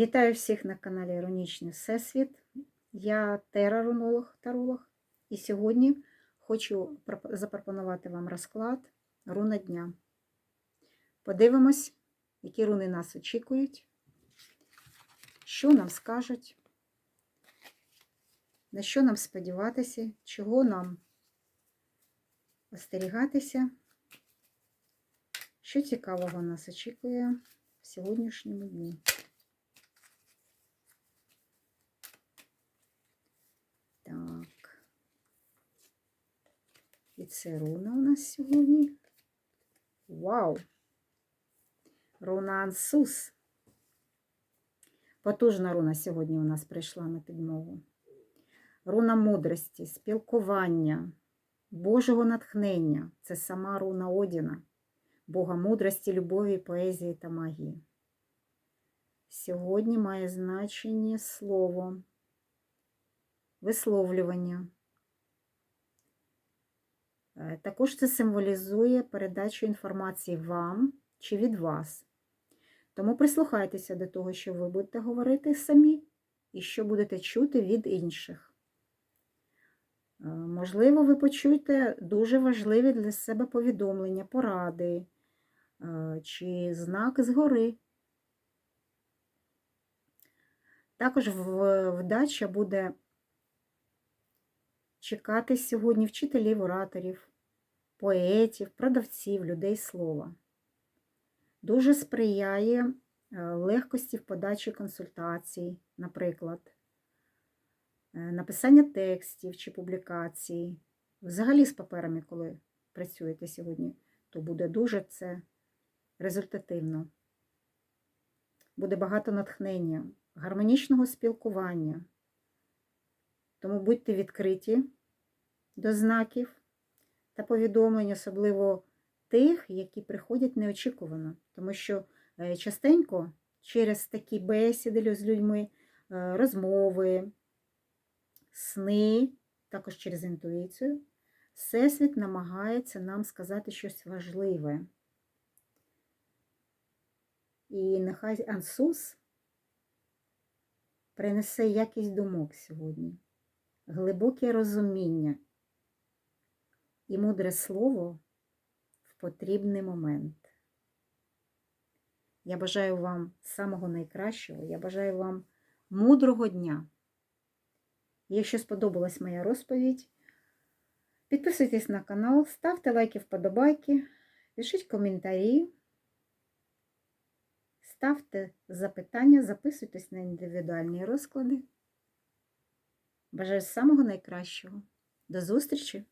Вітаю всіх на каналі Іронічний Всесвіт. Я Тера-рунолог, таролог. І сьогодні хочу запропонувати вам розклад руна дня. Подивимось, які руни нас очікують, що нам скажуть, на що нам сподіватися, чого нам остерігатися, що цікавого нас очікує в сьогоднішньому дні. Це руна у нас сьогодні. Вау! Руна Ансус. Потужна руна сьогодні у нас прийшла на підмогу. Руна мудрості, спілкування, Божого натхнення це сама руна Одіна, Бога мудрості, любові, поезії та магії. Сьогодні має значення слово висловлювання. Е, Також це символізує передачу інформації вам чи від вас. Тому прислухайтеся до того, що ви будете говорити самі, і що будете чути від інших. Е, Можливо, ви почуєте дуже важливі для себе повідомлення, поради е, чи знак згори. Також вдача буде чекати сьогодні вчителів, ораторів, поетів, продавців, людей слова. Дуже сприяє е, легкості в подачі консультацій, наприклад, е, написання текстів чи публікацій. Взагалі з паперами, коли працюєте сьогодні, то буде дуже це результативно. Буде багато натхнення, гармонічного спілкування. Тому будьте відкриті до знаків та повідомлень, особливо тих, які приходять неочікувано. Тому що е, частенько через такі бесіди з людьми, е, розмови, сни, також через інтуїцію, Всесвіт намагається нам сказати щось важливе. І нехай Ансус принесе якість думок сьогодні, глибоке розуміння і мудре слово в потрібний момент. Я бажаю вам самого найкращого, я бажаю вам мудрого дня. Якщо сподобалась моя розповідь, підписуйтесь на канал, ставте лайки, вподобайки, пишіть коментарі. Ставте запитання, записуйтесь на індивідуальні розклади. Бажаю самого найкращого. До зустрічі!